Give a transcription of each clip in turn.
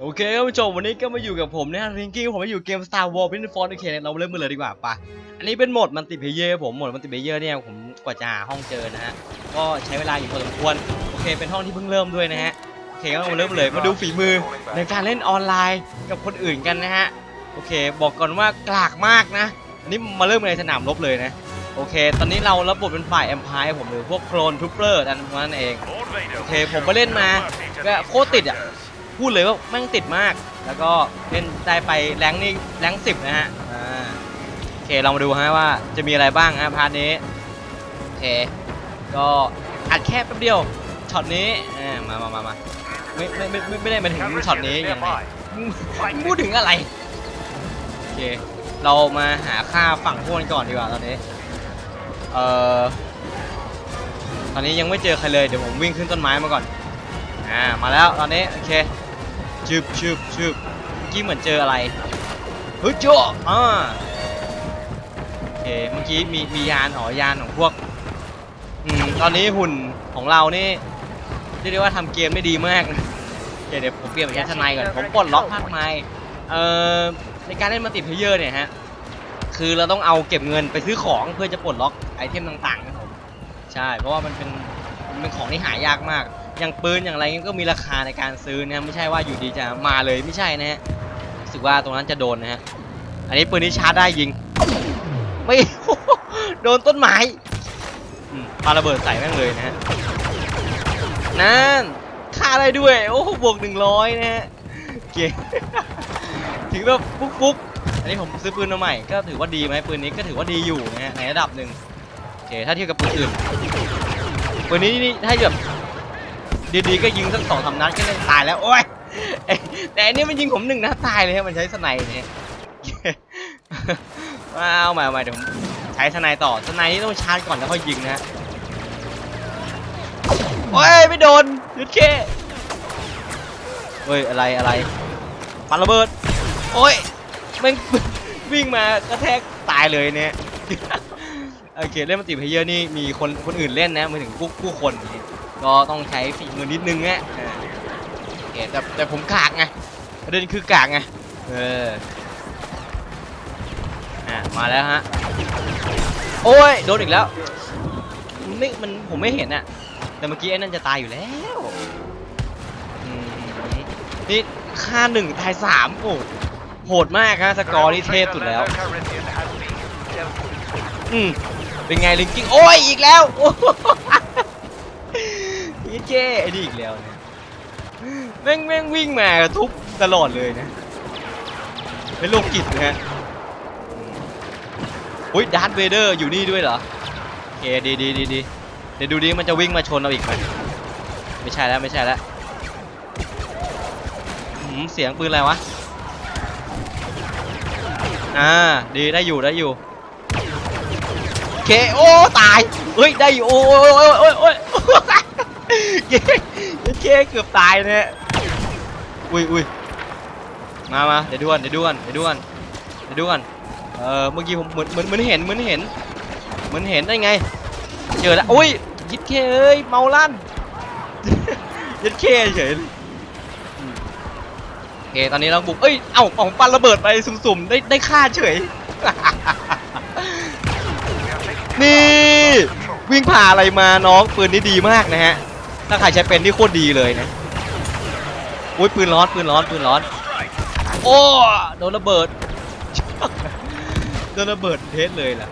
โอเคครับผู้ชมวันนี้ก็มาอยู่กับผมนะริงกี้ผมมาอยู่เกม Star Wars Battlefront โอเคเราเริ่มกันเลยดีกว่าปะอันนี้เป็นโหมดมันติเพเยอร์ผมโหมดมันติเพเยอร์เนี่ยผมกว่าจะหาห้องเจอนะฮะก็ใช้เวลาอยู่พอสมควรโอเค เป็นห้องที่เพิ่งเริ่มด้วยนะฮะโอเคก็มาเริ่มเลยมาดูฝีมือในการเล่นออนไลน์กับคนอื่นกันนะฮะโอเค บอกก่อนว่ากลากมากนะอันนี้มาเริ่มในสนามรบเลยนะโอเค ตอนนี้เรารับบทเป็นฝ่ายแอมพายผมหรือพวกโคลนทูเปอร์นั่นเองโอเคผมไปเล่นมาก็โคตรติดอะ พูดเลยว่าแม่งติดมาก แล้วก็เล่นได้ไปแรงค์นี่แรงสิบนะฮะอ่าโอเคเรามาดูฮะว่าจะมีอะไรบ้างฮะพาร์ทนี้โอเคก็อัดแค่แป๊บเดียวช็อตนี้อ่ามามามามาไม่ไม่ไม่ไม่ไม่ได้มาถึงช็อตนี้ยังไงมึงมึงพูดถึงอะไรโอเคเรามาหาค่าฝั่งพวกมันก่อนดีกว่าตอนนี้เอ่อตอนนี้ยังไม่เจอใครเลยเดี๋ยวผมวิ่งขึ้นต้นไม้มาก่อนอ่ามาแล้วตอนนี้โอเค ชึบชึบชึบเมื่อกี้เหมือนเจออะไรเฮ้ยโจ้อ่าโอเคเมื่อกี้มีมียานอ๋อยานของพวกอืมตอนนี้หุ่นของเรานี่เรียกได้ว่าทำเกมได้ดีมากนะโอเคเดี๋ยวผมเปลี่ยนเป็นแค่ทนายก่อนผมปลดล็อกภาคไม้เอ่อในการเล่นมัลติเพลเยอร์เนี่ยฮะคือเราต้องเอาเก็บเงินไปซื้อของเพื่อจะปลดล็อกไอเทมต่างๆนะครับผมใช่เพราะว่ามันเป็นมันเป็นของที่หายากมาก อย่างปืนอย่างไรเงี้ยก็มีราคาในการซื้อนะไม่ใช่ว่าอยู่ดีจะมาเลยไม่ใช่นะฮะรู้สึกว่าตรงนั้นจะโดนนะฮะอันนี้ปืนที่ชาร์จได้ยิง ไม่โดนต้นไม้ปาระเบิดใส่แม่งเลยนะฮะนั่นฆ่าได้ด้วย โอ้บวกหนึ่งร้อยนะฮะโอเคถึงแบบปุ๊กปุ๊กอันนี้ผมซื้อปืนมาใหม่ก็ถือว่าดีไหมปืนนี้ก็ถือว่าดีอยู่นะฮะในระดับหนึ่งโอเคถ้าเทียบกับปืนอื่นปืนนี้นี่ถ้าแบบ ดีๆก็ยิงสักสองสานัดก็เลยตายแล้วโอ้ยแต่อันนี้มันยิงผมหนึ่งนัดตายเลยมันใช้สไนด์เนี่ยมาเอาใหม่เอาใหม่เดี๋ยวผมใช้สไนด์ต่อสไนด์นี่ต้องชาร์จก่อนแล้วค่อยยิงนะโอ้ยไม่โดนยุดเคเฮ้ยอะไรอะไรปันระเบิดโอ้ยม่งวิ่งมากระแทกตายเลยเนี่ยโอเคเล่นมัลติเพเยอร์นี่มีคนคนอื่นเล่นนะมาถึงผู้ผู้คนนี่ ก็ต้องใช้ฝีมือนิดนึงนะอ่าโอแต่แต่ผมกากไงประเด็นคือกากไงเอออะมาแล้วฮะโอ้ยโดนอีกแล้วไม่มันผมไม่เห็นอะแต่เมื่อกี้ไอ้นั่นจะตายอยู่แล้วนี่ค่าหนึ่งทายสามโอ้โหดมากฮะสกอร์นี่เทพสุดแล้วอืมเป็นไงลิงกิ้งโอ้ยอีกแล้ว โอ้ยเจ๊ไอ้นี่อีกแล้วเนี่ยแม่งแม่งวิ่งมาทุบตลอดเลยนะเป็นโรคจิตนะฮะอุ้ยดาร์ธเวเดอร์อยู่นี่ด้วยเหรอโอเคดีดีดีดีเดี๋ยวดูดิมันจะวิ่งมาชนเราอีกไหมไม่ใช่แล้วไม่ใช่แล้วหืมเสียงปืนอะไรวะอ่าดีได้อยู่ได้อยู่เคโอ้ตายเฮ้ยได้อยู่โอ้ยโอ้ยโอ้ยโอ้ย โอ้ยเคเคเกือบตายเนี่ยอุ้ยอุ้ยมามาเดี๋ยวดูกันเดี๋ยวดูกันเดี๋ยวดูกันเดี๋ยวดูกันเออเมื่อกี้ผมเหมือนเหมือนเหมือนเห็นเหมือนเห็นเหมือนเห็นได้ไง เจอแล้วอุ้ยยิดเคเอ้ยเมาลั่นยิดเคเฉยเลยอืมโอเคตอนนี้เราบุกเอ้ยเอ้าของปันระเบิดไปสุ่มๆได้ได้ฆ่าเฉยนี่วิ่งผ่าอะไรมาน้องปืนนี้ดีมากนะฮะ ถ้าใครใช้เป็นนี่โคตรดีเลยนะอุ้ยปืนร้อนปืนร้อนปืนร้อน โอ้โดนระเบิดโดนระเบิดเทสเลยล่ะ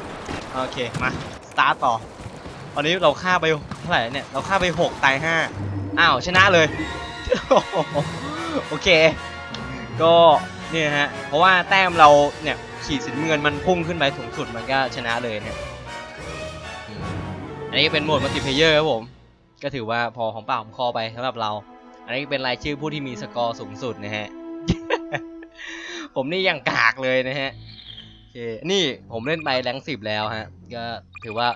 โอเคมาสตาร์ต่อตอนนี้เราฆ่าไปเท่าไหร่เนี่ยเราฆ่าไปหกตายห้าอ้าวชนะเลยโอเค ก็เนี่ยฮะเพราะว่าแต้มเราเนี่ยขีดสีน้ำเงินมันพุ่งขึ้นไปสูงสุดมันก็ชนะเลยเนี่ยอันนี้เป็นโหมดมัลติเพเยอร์ครับผม ก็ถือว่าพอของปากของคอไปสำหรับเรา อันนี้เป็นรายชื่อผู้ที่มีสกอร์สูงสุดนะฮะ ผมนี่ยังกากเลยนะฮะโอเคนี่ผมเล่นไปแรงสิบแล้วฮะ ก็ถือว่า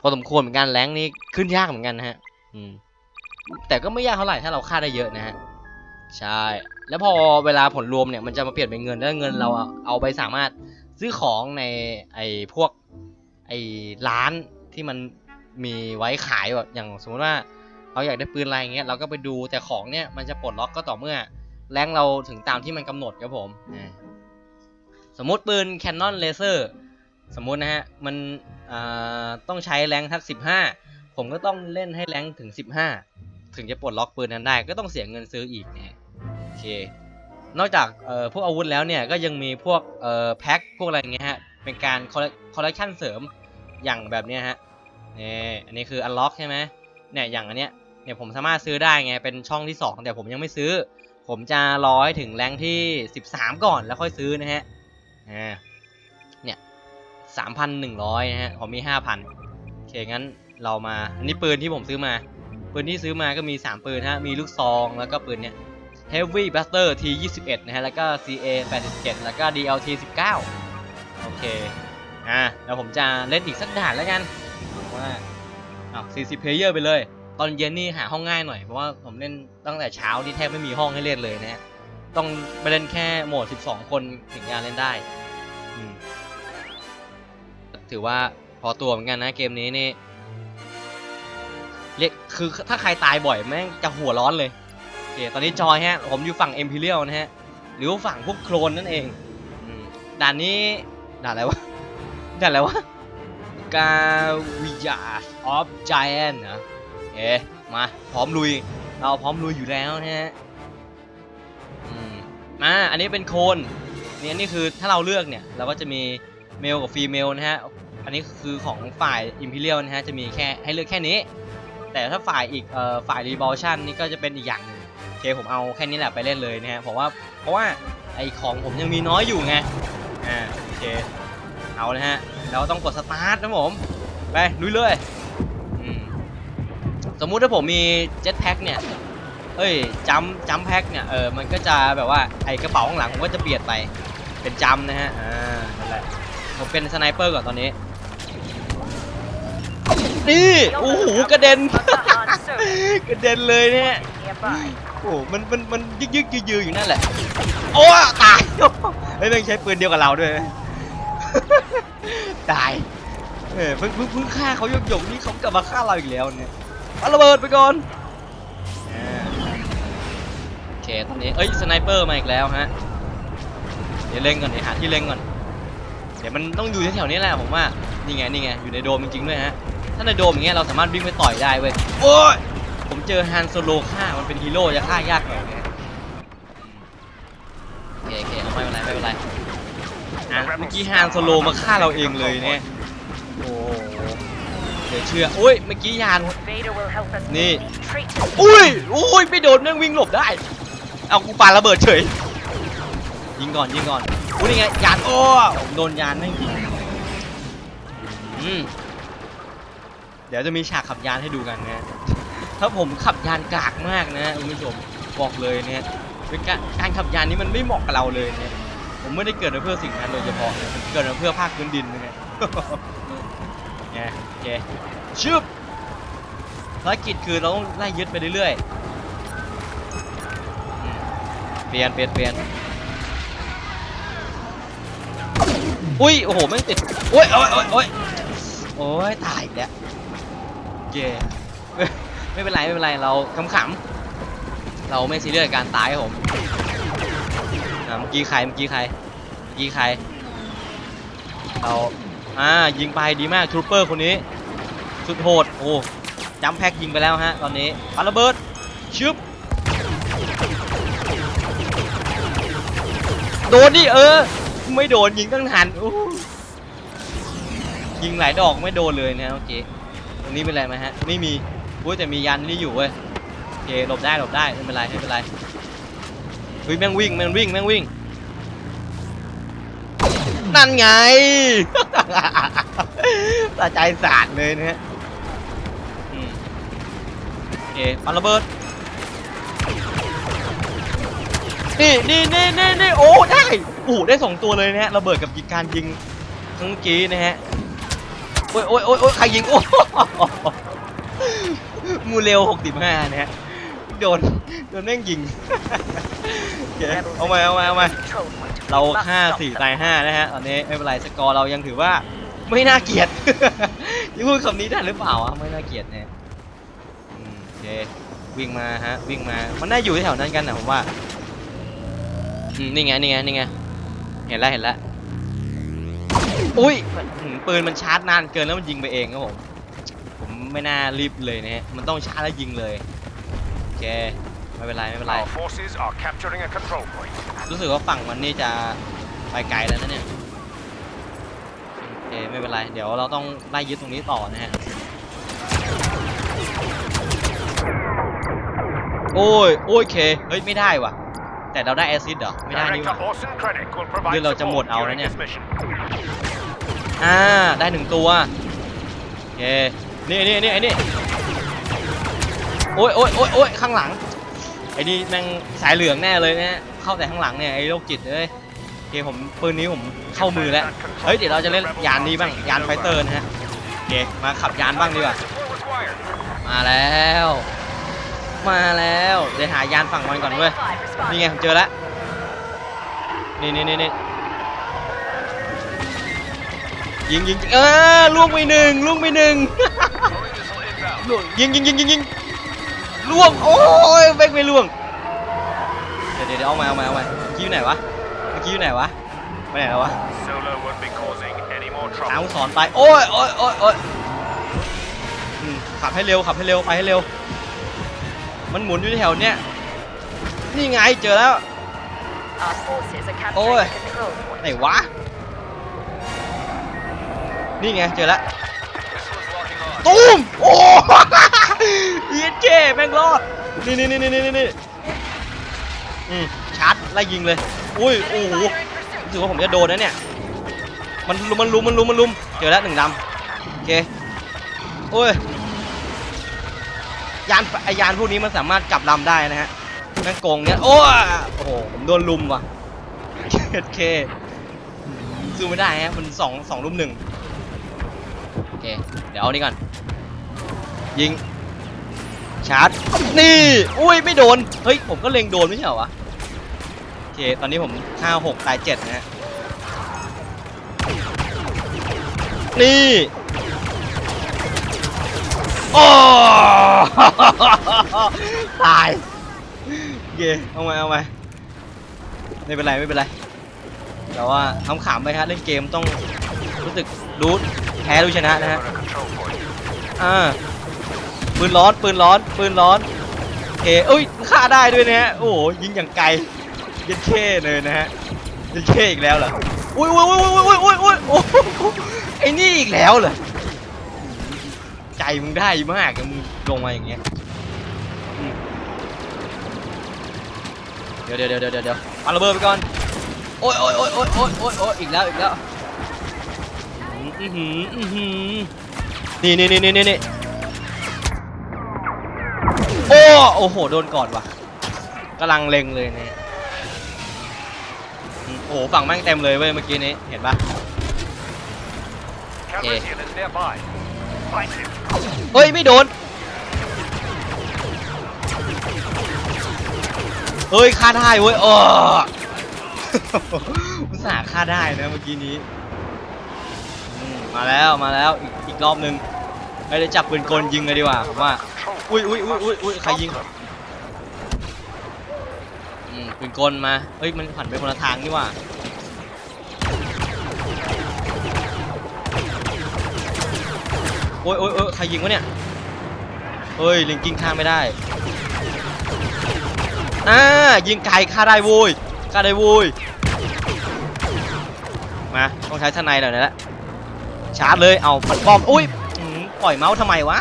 พอสมควรเหมือนกันแรงนี้ขึ้นยากเหมือนกันนะฮะ อืม แต่ก็ไม่ยากเท่าไหร่ถ้าเราฆ่าได้เยอะนะฮะ ใช่ แล้วพอเวลาผลรวมเนี่ยมันจะมาเปลี่ยนเป็นเงิน แล้วเงินเราเอาเอาไปสามารถซื้อของในไอ้พวกไอ้ร้านที่มัน มีไว้ขายแบบอย่างสมมติว่าเราอยากได้ปืนอะไรอย่างเงี้ยเราก็ไปดูแต่ของเนี่ยมันจะปลดล็อกก็ต่อเมื่อแรงเราถึงตามที่มันกำหนดครับผมอ่าสมมติปืน Canon Laser สมมุตินะฮะมันอ่าต้องใช้แรงทัก15ผมก็ต้องเล่นให้แรงถึง15ถึงจะปลดล็อกปืนนั้นได้ ก็ต้องเสียเงินซื้ออีกนะฮะโอเคนอกจากเอ่อพวกอาวุธแล้วเนี่ยก็ยังมีพวกเอ่อแพ็คพวกอะไรอย่างเงี้ยฮะเป็นการคอลเลคชันเสริมอย่างแบบเนี้ยฮะ นี่อันนี้คืออันล็อกใช่ไหมเนี่ยอย่างอันเนี้ยเนี่ยผมสามารถซื้อได้ไงเป็นช่องที่ 2 แต่ผมยังไม่ซื้อ ผมจะรอให้ถึงแรงที่ 13 ก่อนแล้วค่อยซื้อนะฮะอ่าเนี่ย3,100นะฮะผมมี5,000โอเคงั้นเรามาอันนี้ปืนที่ผมซื้อมาปืนที่ซื้อมาก็มี 3 ปืนฮะมีลูกซองแล้วก็ปืนเนี่ย Heavy Blaster T21 นะฮะแล้วก็ CA 87แล้วก็ DLT 19โอเคอะแล้วผมจะเล่นอีกสักด่านแล้วกัน ว่าอ้าว40 player ไปเลย ตอนเย็นนี่หาห้องง่ายหน่อย เพราะว่าผมเล่นตั้งแต่เช้านี่แทบไม่มีห้องให้เล่นเลยนะฮะ ต้องไปเล่นแค่โหมด 12 คนถึงจะเล่นได้ ถือว่าพอตัวเหมือนกันนะเกมนี้นี่เรียกคือถ้าใครตายบ่อยแม่งจะหัวร้อนเลยโอเคตอนนี้จอยฮะ ผมอยู่ฝั่ง Imperial นะฮะ หรือว่าฝั่งพวกโคลนนั่นเองด่านนี้ด่านอะไรวะด่านอะไรวะ กาวิยาออฟไจแอนนะเอ๊มาพร้อมลุย เราพร้อมลุยอยู่แล้วนะฮะมาอันนี้เป็นโคนนี่อันนี้คือถ้าเราเลือกเนี่ยเราก็จะมีเมลกับฟีเมลนะฮะอันนี้คือของฝ่าย Imperial นะฮะจะมีแค่ให้เลือกแค่นี้ แต่ถ้าฝ่ายอีกเอ่อฝ่าย Revulsion นี่ก็จะเป็นอีกอย่างหนึ่งโอเคผมเอาแค่นี้แหละไปเล่นเลยนะฮะเพราะว่าเพราะว่าไอของผมยังมีน้อยอยู่ไงอ่าโอเค เอาเลยฮะ เราต้องกดสตาร์ทนะผม ไปลุยเลยสมมุติถ้าผมมีเจ็ตแพ็คเนี่ย เอ้ยจัมจัมแพ็คเนี่ยเออ มันก็จะแบบว่าไอกระเป๋าข้างหลังผมก็จะเปลี่ยนไปเป็นจัมนะฮะ อ่า นั่นแหละ ผมเป็นสไนเปอร์ก่อนตอนนี้นี่โอ้โหกระเด็น กระเด็นเลยเนี่ยโอ้โหมันมันมันยึกยึกยือยืออยู่นั่นแหละ โอ้ตายเฮ้ยม่งใช้ปืนเดียวกับเราด้วย ตาย เออเพิ่งเพิ่งเพิ่งฆ่าเขาหยกหยกๆนี่เขากลับมาฆ่าเราอีกแล้วเนี่ยเอาระเบิดไปก่อนอ่าโอเคตอนนี้เอ้ยสไนเปอร์มาอีกแล้วฮะ เดี๋ยวเล็งก่อนเดี๋ยวหาที่เล็งก่อน เดี๋ยวมันต้องอยู่แถวๆนี้แหละผมว่า นี่ไงนี่ไงอยู่ในโดมจริงๆด้วยฮะ ถ้าในโดมอย่างเงี้ยเราสามารถวิ่งไปต่อยได้เว้ย โอ้ย ผมเจอฮันโซโลฆ่ามันเป็นฮีโร่จะฆ่ายากหน่อยนะโอเคโอเคเอาไม่เป็นไรไม่เป็นไร อะเมื่อกี้ฮันโซโลมาฆ่าเราเองเลยเนี่ยโอ้โหเดี๋ยวเชื่ออุ้ยเมื่อกี้ยาน นี่ อุ้ยอุ้ยไม่โดนแม่งวิ่งหลบได้ เอากูปาระเบิดเฉย ยิงก่อนยิงก่อนอุ้ยนี่ไงยานโอ้ผมโดนยานแม่งยิงอืมเดี๋ยวจะมีฉากขับยานให้ดูกันนะถ้าผมขับยานกากมากนะคุณผู้ชมบอกเลยเนี่ยเป็นการการขับยานนี้มันไม่เหมาะกับเราเลยเนี่ย ผมไม่ได้เกิดมาเพื่อสิ่งนั้นโดยเฉพาะเลยผมเกิดมาเพื่อภาคพื้นดินนะเนี่ยเนี่ยโอเคชึบภารกิจคือเราต้องไล่ยึดไปเรื่อยๆ เปลี่ยนเปลี่ยนเปลี่ยนอุ้ย โอ้โหแม่ติดโอ้ยโอ้ยโอ้ยโอ้ยโอ้ยตายแล้วเย่ไม่เป็นไร ไม่เป็นไร เราขำๆ เราไม่ซีเรียสกับการตายผมเมื่อกี้ใคร เมื่อกี้ใคร เมื่อกี้ใครเราอ่ายิงไปดีมากทรูเปอร์คนนี้สุดโหดโอ้จัมแพ็กยิงไปแล้วฮะตอนนี้ปาระเบิดชึบโดนดิเออ ไม่โดนยิงตั้งนานยิงหลายดอกไม่โดนเลยนะเมื่อกี้ตรงนี้เป็นไรไหมฮะไม่มีอุ้ยแต่มียันนี่อยู่เว้ยโอเคหลบได้หลบได้ไม่เป็นไรไม่เป็นไรเฮ้ยแม่งวิ่งแม่งวิ่งแม่งวิ่ง นั่นไงตาใจสาดเลยนะฮะอืมโอเคปันระเบิด นี่นี่นี่นี่นี่โอ้ได้โอ้ได้สองตัวเลยนะฮะระเบิดกับยิงการยิงทั้งเมื่อกี้นะฮะโอ้ยโอ้ยโอ้ยโอ้ยใครยิงโอ้มูเร็ว65นะฮะ โดนโดนแม่งยิงโอเคเอามาเอามาเอามาเรา5 4ตาย5นะฮะตอนนี้ไม่เป็นไรสกอร์เรายังถือว่าไม่น่าเกลียดยังพูดคำนี้ได้หรือเปล่าวะไม่น่าเกลียดเนะอืมโอเควิ่งมาฮะวิ่งมามันน่าอยู่แถวนั้นกันนะผมว่านี่ไงนี่ไงนี่ไงเห็นแล้วเห็นแล้วอุ้ยปืนมันชาร์จนานเกินแล้วมันยิงไปเองครับผมผมไม่น่ารีบเลยนะฮะมันต้องชาร์จแล้วยิงเลย โอเคไม่เป็นไรไม่เป็นไร Our forces are capturing a control point. รู้สึกว่าฝั่งมันนี่จะไปไกลแล้วนะเนี่ยโอเคไม่เป็นไร เดี๋ยวเราต้องไล่ยึดตรงนี้ต่อนะฮะโอ้ยโอ้ยเคเฮ้ยไม่ได้ว่ะ แต่เราได้แอซิดเหรอไม่ได้นี่ห Director ว่า Orson Krennic will provide เดี๋ยวเราจะหมด support เอา during นะเนี่ย this mission. อ่าได้หนึ่งตัวโอเคนี่นี่นี่ไอ้นี่ โอ้ยโอ้ยโอ้ยโอ้ยข้างหลัง ไอ้นี่แม่งสายเหลืองแน่เลยเนะฮะเข้าแต่ข้างหลังเนี่ยไอ้โรคจิตเลยโอเคผมปืนนี้ผมเข้ามือแล้ว เฮ้ยเดี๋ยวเราจะเล่นยานนี้บ้างยานไฟเตอร์นะฮะโอเคมาขับยานบ้างดีกว่า มาแล้ว มาแล้วเดี๋ยวหายานฝั่งมันก่อนเว้ย นี่ไงผมเจอแล้ว นี่นี่นี่นี่ยิงยิงเออล่วงไปหนึ่งล่วงไปหนึ่งยิงยิงยิงยิงยิง ล่วง โอ้ยเบกไม่ล่วงเดี๋ยวเดี๋ยวเดี๋ยวเอามาเอามาเอามาเมื่อกี้อยู่ไหนวะเมื่อกี้อยู่ไหนวะไปไหนแล้ววะ Solo won't be causing any more ตาม trouble. สอนไป โอ้ยโอ้ยโอ้ยโอ้ยอืมขับให้เร็ว ขับให้เร็ว ไปให้เร็ว มันหมุนอยู่แถวเนี้ย นี่ไง เจอแล้ว Our forces are capturing Ôi. the control point. ไหนวะ นี่ไง เจอแล้ว ตูมโอ้ เย็นเจแม่งรอด นี่นี่นี่นี่นี่นี่อืมชาร์จไล่ยิงเลย อุ้ย โอ้โหรู้สึกว่าผมจะโดนนะเนี่ย มันลุมมันลุมมันลุมมันลุม เจอแล้วหนึ่งดำโอเคโอ้ย ยานไอยานพวกนี้มันสามารถกลับลำได้นะฮะแม่งโกงเนี่ย โอ้โอ้โห ผมโดนลุมว่ะโอเคสู้ไม่ได้ฮะ มันสองสองลุมหนึ่งโอเค เดี๋ยวเอานี่ก่อน ยิง ชาร์จ นี่ อุ้ย ไม่โดน เฮ้ย ผมก็เล็งโดนไม่ใช่เหรอวะ โอเค ตอนนี้ผมห้าหกตายเจ็ดนะฮะ นี่ โอ้ ตาย โอเค เอามเอามไม่เป็นไร ไม่เป็นไร แต่ว่าทำขำไปฮะเล่นเกมต้องรู้สึกรู้แพ้รู้ชนะนะฮะ อ่า ปืนร้อนปืนร้อนปืนร้อนโอเคเอ้ยฆ่าได้ด้วยนะฮะโอ้โหยิงอย่างไกลย็นเช่เลยนะฮะย็นเช่อีกแล้วเหรออุ้ยอุ้ยอุ้ยอุ้ยอุ้ยอุ้ยอุ้ยโอ้ไอ้นี่อีกแล้วเหรอใจมึงได้มากมึงลงมาอย่างเงี้ยเดี๋ยวเดี๋ยวเดี๋ยวเดี๋ยวเดี๋ยวปาระเบิดไปก่อนโอ้ยโอ้ยโอ้ยโอ้ยโอ้ยโอ้ยโอ้ยอีกแล้วอีกแล้วนี่นี่นี่นี่นี่นี่ อ้โอ้โหโดนก่อนว่ะกำลังเล็งเลยเนี่ยอืมโอ้โหฝั่งแม่งเต็มเลยเว้ยเมื่อกี้นี้เห็นปะ Calrissian is nearby. Fight him. เฮ้ยไม่โดนเฮ้ยฆ่าได้เว้ยเอออุตส่าห์ฆ่าได้นะเมื่อกี้นี้อืมมาแล้วมาแล้วอีกอีกรอบนึง เฮ้ยเดี๋ยวจับปืนกลยิงเลยดีกว่าผมว่า อุ้ยอุ้ยอุ้ยอุ้ยอุ้ยใครยิงอืมปืนกลมา เฮ้ยมันผันไปคนละทางนี่ว่าโอ้ยโอ้ยโอ้ยใครยิงวะเนี่ย เฮ้ยลิงกิ้งฆ่าไม่ได้ อ่ายิงไกลฆ่าได้โว้ยฆ่าได้โว้ยมาต้องใช้ทนายหน่อยนะชาร์จเลย เอาปัดบอม อุ้ย ปล่อยเมาส์ทำไมวะ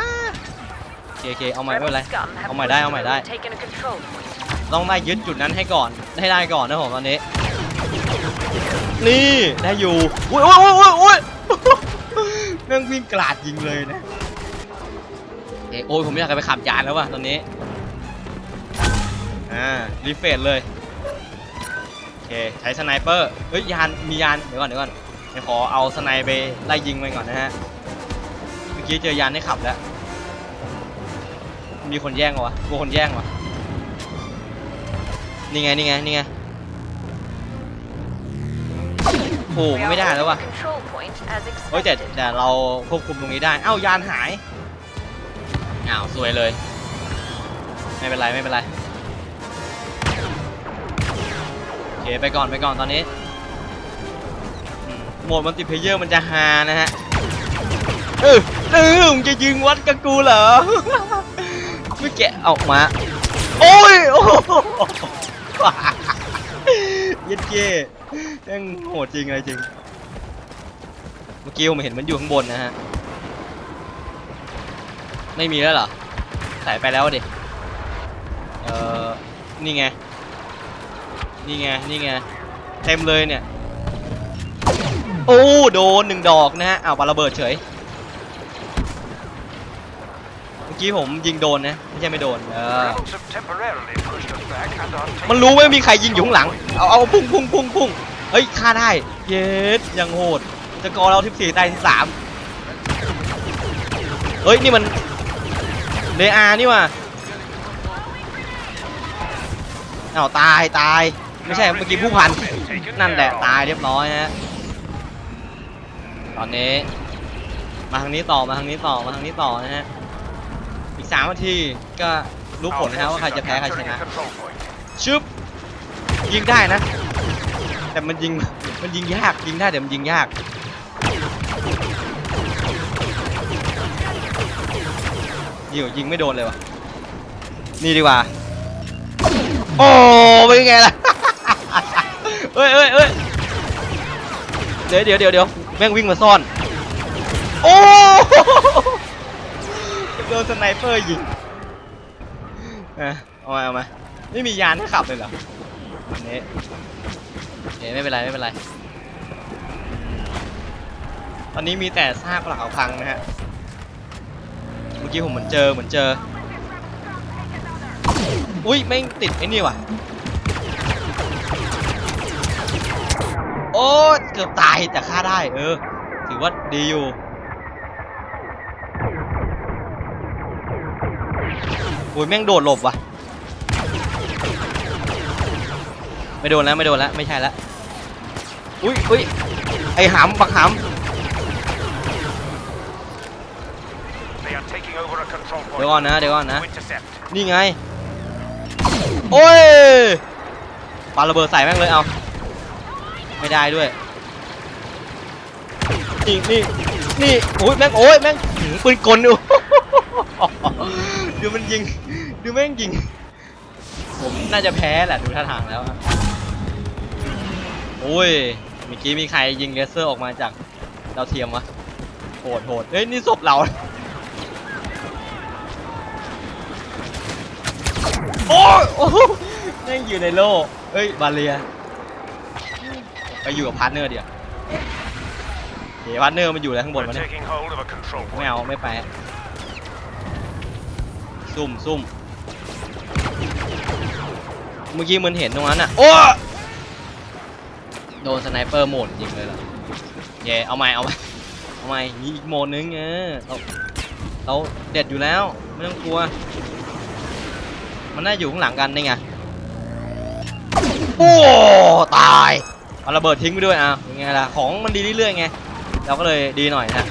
โอเคโอเคเอาใหม่ไม่เป็นไร Rebel scum have เอาใหม่ได้ pushed เอาใหม่ได้ through and taken a control point. ต้องได้ยึดจุดนั้นให้ก่อนให้ได้ก่อนนะผมตอนนี้ นี่ได้อยู่อุ้ยอุ้ยอุ้ยอุ้ยอุ้ยแม่งวิ่งกราดยิงเลยนะเอยโอ้ยผมอยากจะไปขับยานแล้วว่ะตอนนี้อ่ารีเฟรชเลยโอเคใช้สไนเปอร์เฮ้ยยานมียานเดี๋ยวก่อนเดี๋ยวก่อนเดี๋ยวขอเอาสไนไปไล่ยิงมันก่อนนะฮะเมื่อ กี้เจอยานให้ขับแล้ว มีคนแย่งวะกลัวคนแย่งวะนี่ไงนี่ไงนี่ไงโอ้ไม่ได้แล้ววะ a control point as เฮ้ยแต่แต่เราควบคุมตรงนี้ได้ เอ้ายานหายอ้าวสวยเลย ไม่เป็นไรไม่เป็นไรโเคไปก่อนไปก่อนตอนนี้โหมดมัลติเพเยอร์มันจะฮานะฮะเออ เออมึงจะยิงวัดกับกูเหรอไม่แกะออกมา โอ้ยโอ้ย็ดเก้ยังโหดจริงอะไรจริง เมื่อกี้ผมเห็นมันอยู่ข้างบนนะฮะ ไม่มีแล้วเหรอใส่ไปแล้วดิ เออนี่ไง นี่ไง นี่ไง เต็มเลยเนี่ย โอ้ โดนหนึ่งดอกนะฮะ อ้าวปาระเบิดเฉย เมื่อ กี้ผมยิงโดนนะ ไม่ใช่ไม่โดน เออ Rebels have temporarily pushed us back and are taking มันรู้ว่ามีใครยิงอยู่ข้างหลัง เอาเอาพุ่งพุ่งพุ่งพุ่งเฮ้ยฆ่าได้ เย็ดยังโหดจะกอเราทิปสี่ตายที่สามเฮ้ย นี่มันเดอานี่ว่ะเอาตายตาย ไม่ใช่เมื่อกี้ผู้พัน นั่นแหละ ตายเรียบร้อยฮะ ตอนนี้ มาทางนี้ต่อ มาทางนี้ต่อ มาทางนี้ต่อนะฮะอีก สามนาทีก็รู้ผลนะฮะว่าใครจะแพ้ใครชนะ control point. ชึบยิงได้นะ แต่มันยิงมันยิงยากยิงได้แต่มันยิงยากยิงยิงไม่โดนเลยวะนี่ดีกว่า โอ้เป็นไงล่ะเอ้ยเอ้ยเอ้ยเดี๋ยวเดี๋ยวเดี๋ยวเดี๋ยวแม่งวิ่งมาซ่อน โอ้ โดนสไนเปอร์ยิงอะเอามาเอามาไม่มียานให้ขับเลยเหรออันนี้โอเคไม่เป็นไรไม่เป็นไร ตอนนี้มีแต่ซากปลักหักพังนะฮะ เมื่อกี้ผมเหมือนเจอเหมือนเจอ อุ้ยแม่งติดไอ้นี่ว่ะ โอ้เกือบตายแต่ฆ่าได้เออ ถือว่าดีอยู่ โอ้ยแม่งโดดหลบว่ะ ไม่โดนแล้วไม่โดนแล้วไม่ใช่แล้วอุ้ยอุ้ยไอหำปักห They are taking over a control ำเดี๋ยว point. ก่อนนะ เดี๋ยวก่อนนะ To intercept. นี่ไง โอ้ยปาระเบิดใส่แม่งเลยเอา ไม่ได้ด้วย นี่นี่นี่โอ้ยแม่งโอ้ยแม่งหือปืนกลดูดูมันยิง ดูแม่งยิง ผมน่าจะแพ้แหละดูท่าทางแล้วอะโอ้ย เมื่อกี้มีใครยิงเลเซอร์ออกมาจากดาวเทียมวะโหดโหดเฮ้ย นี่ศพเรา โอ้ยโอ้โหแม่งอยู่ในโลกเฮ้ย บาเลีย ไปอยู่กับพาร์ทเนอร์เดียวเดี๋ยวพาร์ทเนอร์มันอยู่แล้วข้างบน We're มันเนี่ย taking hold of a control ไม่ point. เอาไม่ไป ซุ่มซุ่ม เมื่อกี้มันเห็นตรงนั้นอะ โอ้ โดนสไนเปอร์โหมดยิงเลยเหรอเย่เอาใหม่เอาใหม่เอาใหม่มีอีกโหมดนึงเออเราเราเด็ดอยู่แล้ว ไม่ต้องกลัว มันน่าอยู่ข้างหลังกันนี่ไง โอ้ ตาย เอาระเบิดทิ้งไปด้วยอะเป็นไงล่ะ ของมันดีเรื่อยๆไง เราก็เลยดีหน่อยนะ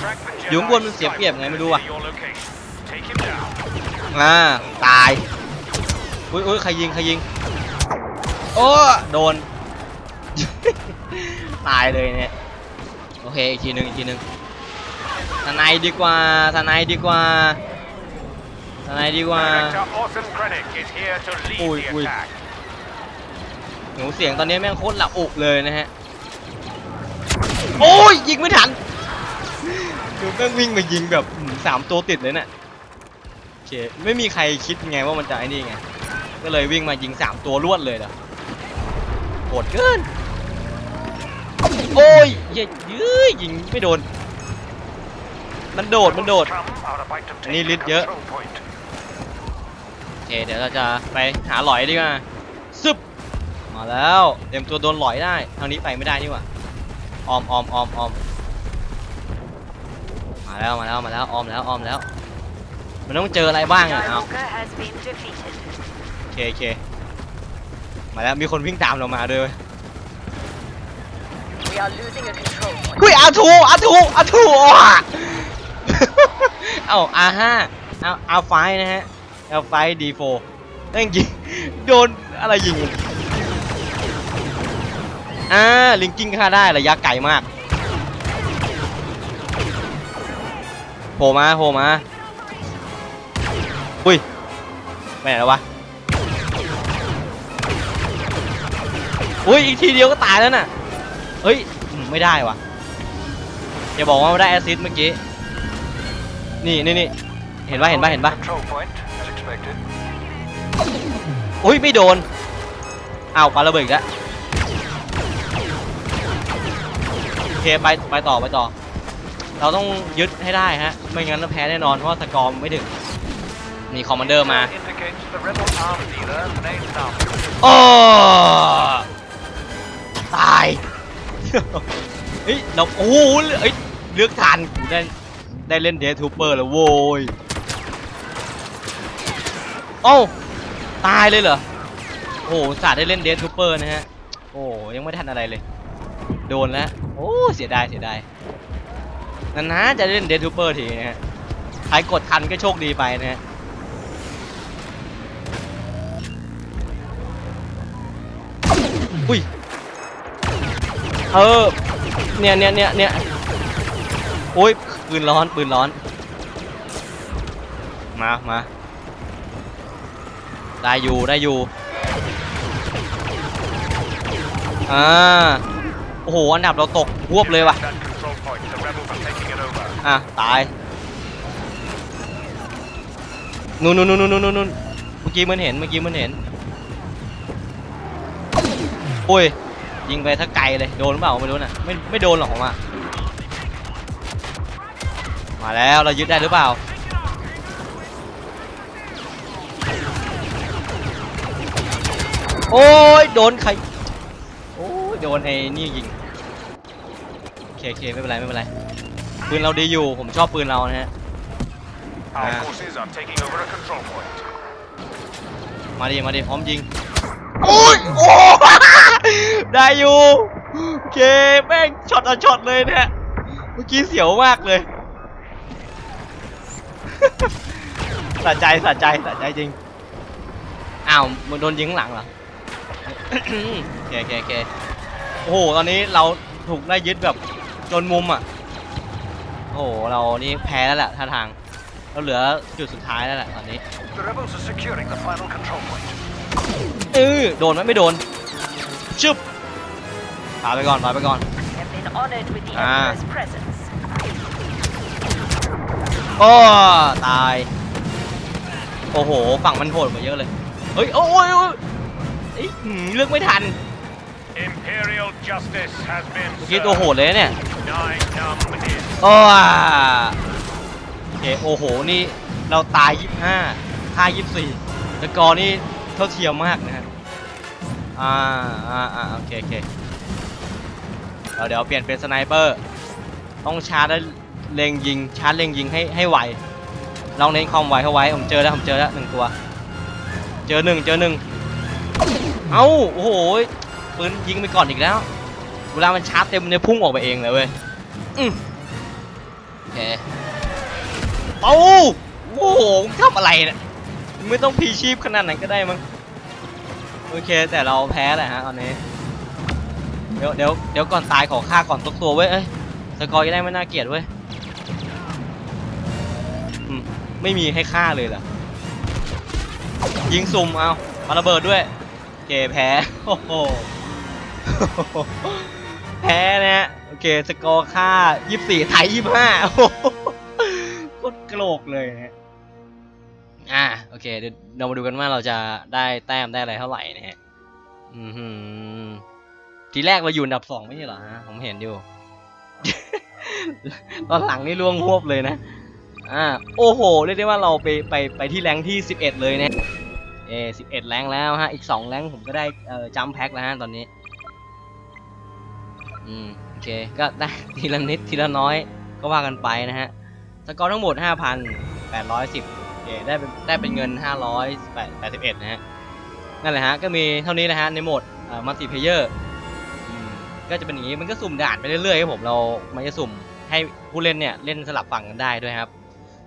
Track the อยู่ข้างบนมัน Jedi เสียเปรียบไงไม่รู้อะ อ่าตายอุ้ยอุ้ยใครยิงใครยิง โอ้โดน ตายเลยเนี่ย โอเค อีกทีหนึ่งอีกทีหนึ่งทนายดีกว่าทนายดีกว่าทนายดีกว่า Director Orson Krennic is here to lead Ui, the ui. attack. หนูเสียงตอนนี้แม่งโคตรละอุเลยนะฮะ โอ้ยยิงไม่ทันดูแม่งวิ่งมายิงแบบหืมสามตัวติดเลยน่ะโอ เค ไม่มีใครคิดไงว่ามันจะไอ้นี่ไง ก็เลยวิ่งมายิงสามตัวรวดเลยเหรอโหดเกิน โอ้ยเย้ยยื้ยยิงไม่โดน มันโดด มันโดด Come are about to take Ni the lít dữ. control point. โอเค เดี๋ยวเราจะไปหาหลอยดีกว่าซึบ มาแล้ว เตรียมตัวโดนหลอยได้ ทางนี้ไปไม่ได้นี่หว่าออมออมออมออมมาแล้ว มาแล้ว มาแล้วออมแล้วออมแล้ว มันต้องเจออะไรบ้างอะเอา Skywalker has been defeated. โอเคโอเคมาแล้วมีคนวิ่งตามเรามาด้วยเว้ย We are losing a control point. คุยอาทูอาทูอาทูอะเอ้าอาห้าเอาอาไฟนะฮะ L5 D4 นั่นยิงโดนอะไรยิงมันอ่าลิงกิ้งฆ่าได้ระยะไกลมากโผล่มาโผล่มา อุ้ยไปไหนแล้ววะ อุ้ยอีกทีเดียวก็ตายแล้วน่ะ เฮ้ยอืมไม่ได้วะอย่าบอกว่าไม่ได้แอสซิสต์เมื่อกี้ นี่นี่นี่เห็นปะเห็นปะเห็นปะ Control point, as expected. อุ้ยไม่โดนอ้าวปาระเบิดอีกแล้วโอเคไปไปต่อไปต่อ เราต้องยึดให้ได้ฮะ ไม่งั้นเราแพ้แน่นอนเพราะว่าสกอร์ไม่ถึง มีคอมมานเดอร์มา Indicates the rebel arms dealer named after โอ้ตาย เฮ้ย เรา โอ้โหเอ้ย เลือกทันกูได้ได้เล่นเดทูเปอร์แล้วโว้ยโอ้าตายเลยเหรอ โอ้โหสาดได้เล่นเดทูเปอร์นะฮะ โอ้ยังไม่ทันอะไรเลย โดนแล้ว โอ้เสียดายเสียดายนานๆจะได้เล่นเดทูเปอร์ทีนะฮะ ใครกดทันก็โชคดีไปนะฮะ อุ้ยเออเนี่ยเนี่ยเนี่ยเนี่ยโอ้ยปืนร้อนปืนร้อน มามาได้อยู่ได้อยู่อ่าโอ้โหอันดับเราตกพวบเลยว่ะอะตายนู่นนู่นนู่นนู่นนู่นเมื่อกี้มันเห็นเมื่อกี้มันเห็น โอ้ย ยิงไปถ้าไกลเลย โดนหรือเปล่าไม่รู้น่ะไม่ไม่โดนหรอกผมอะมาแล้วเรายึดได้หรือเปล่าโอ้ยโดนใครโอ้ยโดนไอ้นี่ยิงโอเคโอเคไม่เป็นไรไม่เป็นไรปืนเราดีอยู่ผมชอบปืนเรานะฮะ Our Ah. forces are taking over a control point. มาดิมาดิพร้อมยิงโอ้ยโอ้ ได้อยู่โอเคแม่งช็อตต่อช็อตเลยเนี่ยเมื่อกี้เสียวมากเลยสะใจสะใจสะใจจริงอ้าวมันโดนยิงข้างหลังเหรอโอเคโอเคโอเคโอ้โหตอนนี้เราถูกได้ยึดแบบจนมุมอะโอ้โหเรานี่แพ้แล้วแหละท่าทางเราเหลือจุดสุดท้ายแล้วแหละตอนนี้ The rebels are securing the final control point. เออโดนไหมไม่โดนชึบ พาไปก่อนพาไปก่อน Have been honored with the Ah. Emperor's presence. โอ้ตาย โอ้โห ฝั่งมันโหดกว่าเยอะเลย เฮ้ย โอ้ยโอ้ยเอ้ยหืมเลือกไม่ทัน Imperial justice has been เมื่อกี้ตัวโหดเลยนะเนี่ย Nine numb is โอ้โอเคโอ้โห นี่เราตาย25ค่า24สกอร์นี่เท่าเทียมมากนะฮะ อ่า อ่า อ่า โอเค โอเค เราเดี๋ยวเปลี่ยนเป็นสไนเปอร์ต้องชาร์จแล้วเล็งยิงชาร์จเล็งยิงให้ให้ไวลองเน้นความไวเข้าไว้ผมเจอแล้วผมเจอแล้วหนึ่งตัว เจอหนึ่งเจอหนึ่งเอ้าโอ้โหปืนยิงไปก่อนอีกแล้ว เวลามันชาร์จเต็มเนี่ยพุ่งออกไปเองเลยเว้ยโอเคเอ้าโอ้โหทำอะไรเนี่ยไม่ต้องพีชีพขนาดนั้นก็ได้มั้งโอเค แต่เราแพ้แหละฮะตอนนี้ เดี๋ยวเดี๋ยวเดี๋ยวก่อนตายขอฆ่าก่อนตกตัวเว้ยเอ้ยสกอร์จะได้ไม่น่าเกลียดเว้ยอืมไม่มีให้ฆ่าเลยเหรอยิงซุ่มเอามาระเบิดด้วยเคแพ้โอ้โหแพ้นะโอเคสกอร์ค่า 24ไทย25โอ้โหโคตรโกรกเลยนะอ่าโอเคเดี๋ยวเรามาดูกันว่าเราจะได้แต้มได้อะไรเท่าไหร่นะฮะอือหือ ทีแรกเราอยู่อันดับสองไม่ใช่เหรอฮะผมเห็นอยู่ ตอนหลังนี่ล่วงหวบเลยนะ อ่า โอ้โห เรียกได้ว่าเราไปไปไปที่แรงค์ที่ 11 เลยนะเอ11แรงค์แล้วฮะ อีก2แรงค์ผมก็ได้เอ่อจัมแพ็คแล้วฮะตอนนี้ อืม โอเค ก็ได้ทีละนิดทีละน้อยก็ว่ากันไปนะฮะ สกอร์ทั้งหมด 5,810โอเคได้เป็นได้เป็นเงิน 581นะฮะ นั่นแหละฮะ ก็มีเท่านี้นะฮะ ในโหมดเอ่อมัลติเพเยอร์ ก็จะเป็นอย่างนี้มันก็สุ่มด่านไปเรื่อยๆครับผมเรา มันจะสุ่มให้ผู้เล่นเนี่ยเล่นสลับฝั่งกันได้ด้วยครับ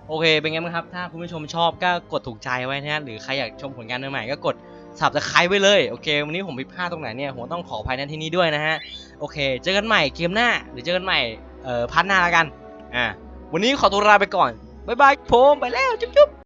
โอเค เป็นไงบ้างครับ ถ้าคุณผู้ชมชอบก็กดถูกใจไว้นะฮะ หรือใครอยากชมผลงานใหม่ๆก็กด subscribe ไว้เลย โอเค วันนี้ผมผิดพลาดตรงไหนเนี่ย ผมต้องขออภัยในที่นี้ด้วยนะฮะ โอเค เจอกันใหม่เกมหน้า หรือเจอกันใหม่ เอ่อ พาร์ทหน้าแล้วกัน อ่า วันนี้ขอตัวลาไปก่อน บ๊ายบายผมไปแล้ว จุ๊บ